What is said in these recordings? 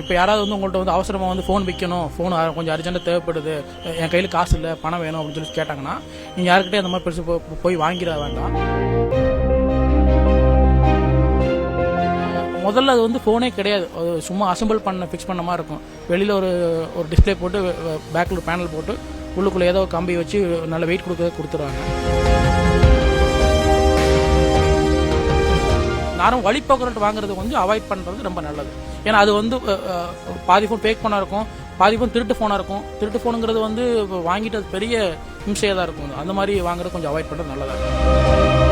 இப்போ யாராவது வந்து உங்கள்கிட்ட வந்து அவசரமாக வந்து ஃபோன் விற்கணும் ஃபோன் கொஞ்சம் அர்ஜென்ட்டாக தேவைப்படுது. என் கையில் காசு இல்லை பணம் வேணும் அப்படின்னு சொல்லி கேட்டாங்கன்னா நீங்கள் யாருக்கிட்டே அந்த மாதிரி பெருசு போய் வாங்கிட வேண்டாம். முதல்ல அது வந்து ஃபோனே கிடையாது. அது சும்மா அசம்பிள் பண்ண ஃபிக்ஸ் பண்ண மாதிரி இருக்கும். வெளியில் ஒரு ஒரு டிஸ்ப்ளே போட்டு பேக்கில் ஒரு பேனல் போட்டு உள்ளுக்குள்ளே ஏதோ கம்பி வச்சு நல்ல வெயிட் கொடுக்க கொடுத்துருவாங்க. யாரும் வழிபோக்குவரத்து வாங்குறது கொஞ்சம் அவாய்ட் பண்ணுறது ரொம்ப நல்லது. ஏன்னா அது வந்து பாதி ஃபோன் பேக் ஃபோனாக இருக்கும் பாதி ஃபோன் திருட்டு ஃபோனாக இருக்கும். திருட்டு ஃபோனுங்கிறது வந்து இப்போ வாங்கிட்டு அது பெரிய இம்சையாக தான் இருக்கும். அந்த மாதிரி வாங்குறது கொஞ்சம் அவாய்ட் பண்ணுறது நல்லதாக இருக்கும்.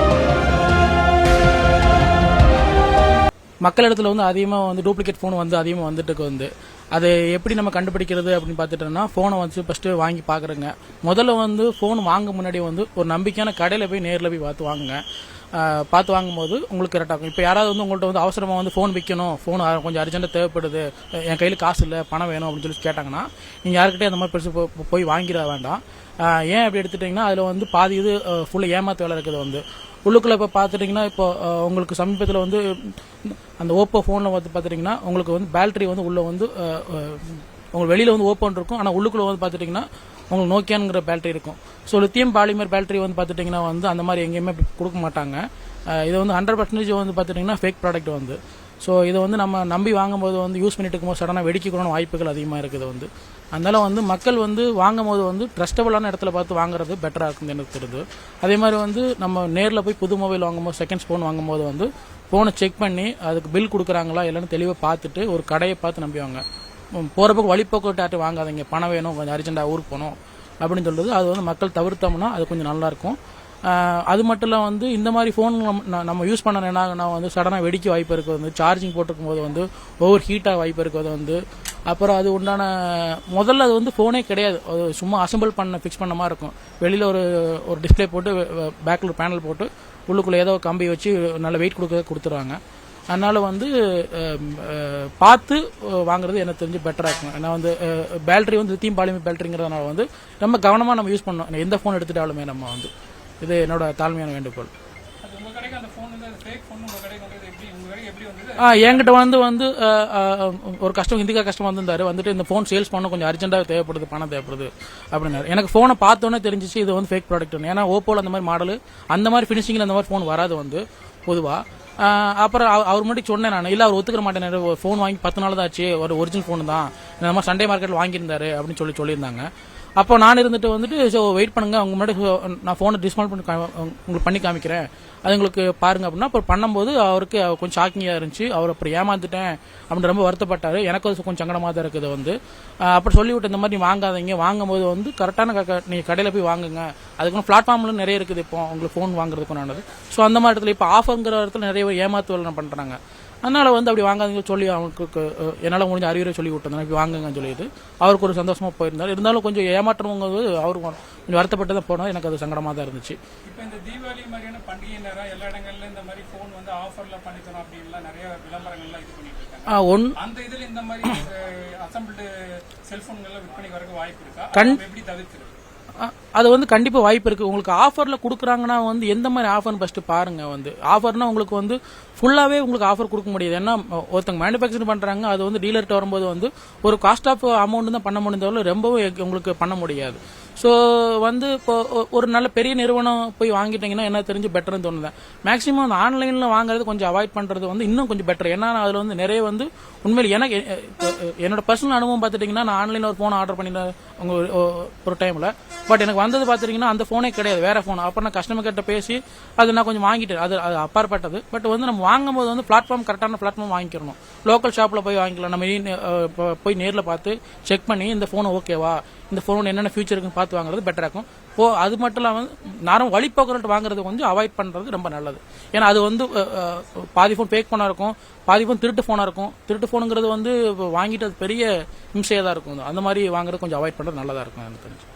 மக்களிடத்தில் வந்து அதிகமாக வந்து டூப்ளிகேட் ஃபோன் வந்து அதிகமாக வந்துட்டு வந்து. அது எப்படி நம்ம கண்டுபிடிக்கிறது அப்படின்னு பார்த்துட்டோம்னா ஃபோனை வந்து ஃபஸ்ட்டு வாங்கி பார்க்குறேங்க. முதல்ல வந்து ஃபோன் வாங்க முன்னாடி வந்து ஒரு நம்பிக்கையான கடையில் போய் நேரில் போய் பார்த்து வாங்குங்க. பார்த்து வாங்கும்போது உங்களுக்கு கரெக்டாக இருக்கும். இப்போ யாராவது வந்து உங்கள்கிட்ட வந்து அவசரமாக வந்து ஃபோன் விற்கணும் ஃபோன் கொஞ்சம் அர்ஜென்ட்டாக தேவைப்படுது. என் கையில் காசு இல்லை பணம் வேணும் அப்படின்னு சொல்லி கேட்டாங்கன்னா நீங்கள் யாருக்கிட்டே அந்த மாதிரி பெருசு போய் வாங்கிட வேண்டாம். ஏன் அப்படி எடுத்துட்டிங்கன்னா அதில் வந்து பாதி இது ஃபுல்லாக ஏமாத்து வேலை இருக்குது வந்து. உள்ளுக்குள்ள இப்போ பார்த்துட்டிங்கன்னா இப்போ உங்களுக்கு சமீபத்தில் வந்து அந்த ஓப்போ ஃபோனில் வந்து பார்த்துட்டிங்கன்னா உங்களுக்கு வந்து பேட்டரி வந்து உள்ளே வந்து உங்களுக்கு வெளியில் வந்து ஓப்பன் இருக்கும். ஆனால் உள்ளுக்குள்ள வந்து பார்த்துட்டிங்கன்னா உங்களுக்கு நோக்கியானுங்கிற பேட்டரி இருக்கும். ஸோ லித்தியம் பாலிமர் பேட்டரி வந்து பார்த்துட்டிங்கன்னா வந்து அந்த மாதிரி எங்கேயுமே கொடுக்க மாட்டாங்க. இது வந்து ஹண்ட்ரட் பர்சன்டேஜ் வந்து பார்த்துட்டிங்கன்னா ஃபேக் ப்ராடக்ட் வந்து. ஸோ இதை வந்து நம்ம நம்பி வாங்கும்போது வந்து யூஸ் பண்ணிட்டு இருக்கும்போது சடனாக வெடிக்கக்கூடான வாய்ப்புகள் அதிகமாக இருக்குது வந்து. அதனால வந்து மக்கள் வந்து வாங்கும்போது வந்து ட்ரஸ்டபுளான இடத்துல பார்த்து வாங்குறது பெட்டராக இருக்குன்னு எனக்கு தெரியுது. அதே மாதிரி வந்து நம்ம நேரில் போய் புது மொபைல் வாங்கும்போது செகண்ட்ஸ் ஃபோன் வாங்கும்போது வந்து ஃபோனை செக் பண்ணி அதுக்கு பில் கொடுக்குறாங்களா இல்லைன்னு தெளிவாக பார்த்துட்டு ஒரு கடையை பார்த்து நம்பிவாங்க போகிறப்ப வழிபோக்குவரத்து வாங்காதீங்க. பணம் வேணும் கொஞ்சம் அர்ஜென்ட்டாக ஊருக்கு போகணும் அப்படின்னு சொல்கிறது அது வந்து மக்கள் தவிர்த்தோம்னா அது கொஞ்சம் நல்லாயிருக்கும் அது மட்டும் இல்ல வந்து இந்த மாதிரி ஃபோன் நம்ம நம்ம யூஸ் பண்ண என்ன ஆகுனா வந்து சடனாக வெடிக்க வாய்ப்பு இருக்குது வந்து. சார்ஜிங் போட்டிருக்கும் போது வந்து ஓவர் ஹீட்டாக வாய்ப்பு இருக்கிறது வந்து. அப்புறம் அது உண்டான முதல்ல அது வந்து ஃபோனே கிடையாது. அது சும்மா அசம்பிள் பண்ண ஃபிக்ஸ் பண்ண மாதிரி இருக்கும். வெளியில் ஒரு ஒரு டிஸ்ப்ளே போட்டு பேக்கில் ஒரு பேனல் போட்டு உள்ளுக்குள்ளே ஏதோ கம்பி வச்சு நல்ல வெயிட் கொடுக்க கொடுத்துருவாங்க. அதனால வந்து பார்த்து வாங்குறது எனக்கு தெரிஞ்சு பெட்டராக இருக்கும். ஏன்னா வந்து பேட்டரி வந்து லித்தியம் பாலிமர் பேட்டரிங்கிறதுனால வந்து ரொம்ப கவனமாக நம்ம யூஸ் பண்ணணும். எந்த ஃபோன் எடுத்துட்டாலுமே நம்ம வந்து. இது என்னோட தாழ்மையான வேண்டுகோள். ஆ என்கிட்ட வந்து வந்து ஒரு கஷ்டம் ஹிந்திக்கா கஷ்டம் வந்திருந்தாரு. வந்துட்டு இந்த ஃபோன் சேல்ஸ் பண்ண கொஞ்சம் அர்ஜென்ட்டாக தேவைப்படுது பணம் தேவைப்படுது அப்படின்னாரு. எனக்கு ஃபோனை பார்த்தோன்னே தெரிஞ்சிச்சு இது வந்து ஃபேக் ப்ராடக்ட் ஏன்னா ஓப்போல அந்த மாதிரி மாடல் அந்த மாதிரி ஃபினிஷிங்கில் அந்த மாதிரி ஃபோன் வராது வந்து பொதுவாக அப்புறம் அவ- அவர் மட்டும் சொன்னேன் நான். இல்லை அவர் ஒத்துக்கிற மாட்டேன் ஃபோன் வாங்கி பத்து நாள் தான் ஆச்சு. ஒரு ஒரிஜினல் ஃபோன் தான். இந்த மாதிரி சண்டே மார்க்கெட்டில் வாங்கியிருந்தாரு அப்படின்னு சொல்லி சொல்லியிருந்தாங்க. அப்போ நான் இருந்துட்டு வந்துட்டு ஸோ வெயிட் பண்ணுங்க அவங்க முன்னாடி நான் ஃபோனை டிஸ்மவுண்ட் பண்ணி கா- உங்களுக்கு பண்ணி காமிக்கிறேன். அது உங்களுக்கு பாருங்க அப்படின்னா அப்புறம் பண்ணும்போது அவருக்கு கொஞ்சம் ஷாக்கிங்காக இருந்துச்சு. அவர் அப்புறம் ஏமாந்துட்டேன் அப்படின்னு ரொம்ப வருத்தப்பட்டாரு. எனக்கு அது கொஞ்சம் சங்கடமாக தான் இருக்குது வந்து. அப்புறம் சொல்லிவிட்டு இந்த மாதிரி வாங்காதீங்க. வாங்கும்போது வந்து கரெக்டான க- நீங்கள் கடையில் போய் வாங்குங்க. அதுக்கு பிளாட்ஃபார்ம்லாம் நிறைய இருக்குது இப்போ உங்களுக்கு ஃபோன் வாங்குறதுக்கு நானது ஸோ அந்த மாதிரி இடத்துல இப்போ ஆஃபருங்கிற இடத்துல நிறைய பேர் ஏமாத்து வேலை பண்ணுறாங்க அதனால வந்து அப்படி வாங்காதீங்க சொல்லி அஹ், என்னால முடிஞ்ச அறிவுரை சொல்லி விட்டுருந்தேன். இப்படி வாங்குங்கன்னு சொல்லிட்டு. அவருக்கு ஒரு சந்தோஷமா போயிருந்தார். இருந்தாலும் கொஞ்சம் ஏமாற்றவங்க அவரு கொஞ்சம் வருத்தப்பட்டு தான் போனது எனக்கு அது சங்கடமா தான் இருந்துச்சு. இப்போ இந்த தீபாவளி மாதிரியான பண்டிகை நேரம் எல்லா இடங்கள்ல இந்த மாதிரி ஃபோன் வந்து ஆஃபர்ல பண்ணி தரோம் அப்படின்லாம் நிறைய விளம்பரங்கள்லாம் இது பண்ணிட்டு இருக்காங்க ஒன் அந்த இதுல இந்த மாதிரி அசம்பிள்டு செல்போன்கள்லாம் விற்பனைக்கு வரக்கு வாய்ப்பு இருக்கா? எப்படி தவிர்க்கிறது? அது வந்து கண்டிப்பா வாய்ப்பு இருக்கு. உங்களுக்கு ஆஃபர்ல கொடுக்குறாங்கன்னா வந்து எந்த மாதிரி ஆஃபர்னு ஃபர்ஸ்ட் பாருங்க வந்து. ஆஃபர்னா உங்களுக்கு வந்து ஃபுல்லாவே உங்களுக்கு ஆஃபர் கொடுக்க முடியாது. ஏன்னா ஒருத்தங்க மேனுஃபேக்சர் பண்றாங்க அது வந்து டீலர்கிட்ட வரும்போது வந்து ஒரு காஸ்ட் ஆஃப் அமௌண்ட் தான் பண்ண முடிஞ்சவரை ரொம்பவும் உங்களுக்கு பண்ண முடியாது. ஸோ வந்து இப்போ ஒரு நல்ல பெரிய நிறுவனம் போய் வாங்கிட்டீங்கன்னா என்ன தெரிஞ்சு பெட்டர்னு தோணுது. மேக்ஸிமம் அந்த ஆன்லைனில் வாங்குறது கொஞ்சம் அவாய்ட் பண்ணுறது வந்து இன்னும் கொஞ்சம் பெட்டர் ஏன்னா அதில் வந்து நிறைய வந்து உண்மையில் எனக்கு என்னோட பர்சனல் அனுபவம் பார்த்துட்டிங்கன்னா நான் ஆன்லைனில் ஒரு ஃபோன் ஆர்டர் பண்ணியிருந்தேன் உங்க ஒரு- ஒரு டைமில் பட் எனக்கு வந்தது பார்த்துட்டிங்கன்னா அந்த ஃபோனே கிடையாது. வேற போன் அப்போ நான் கஸ்டமர் கிட்ட பேசி அது நான் கொஞ்சம் வாங்கிட்டேன். அது அது அப்பாற்பட்டது. பட் வந்து நம்ம வாங்கும்போது வந்து பிளாட்ஃபார்ம் கரெக்டான பிளாட்ஃபார்ம் வாங்கிக்கிறணும். லோக்கல் ஷாப்பில் போய் வாங்கிக்கலாம். நம்ம போய் நேரில் பார்த்து செக் பண்ணி இந்த போன் ஓகேவா இந்த போன் என்னென்ன ஃபியூச்சர் இருக்குன்னு பார்த்து வாங்குறது பெட்டராக இருக்கும். போ அது மட்டும் இல்லாமல் நேரம் வழிபோக்குவரத்து வாங்குறது கொஞ்சம் அவாய்ட் பண்ணுறது ரொம்ப நல்லது. ஏன்னா அது வந்து பாதி ஃபோன் பேக் ஃபோனாக இருக்கும். பாதி ஃபோன் திருட்டு ஃபோனாக இருக்கும். திருட்டு ஃபோனுங்கிறது வந்து இப்போ வாங்கிட்டு அது பெரிய இம்சையாக தான் இருக்கும். அந்த மாதிரி வாங்குறது கொஞ்சம் அவாய்ட் பண்ணுறது நல்லதாக இருக்கும் எனக்கு தெரிஞ்சு.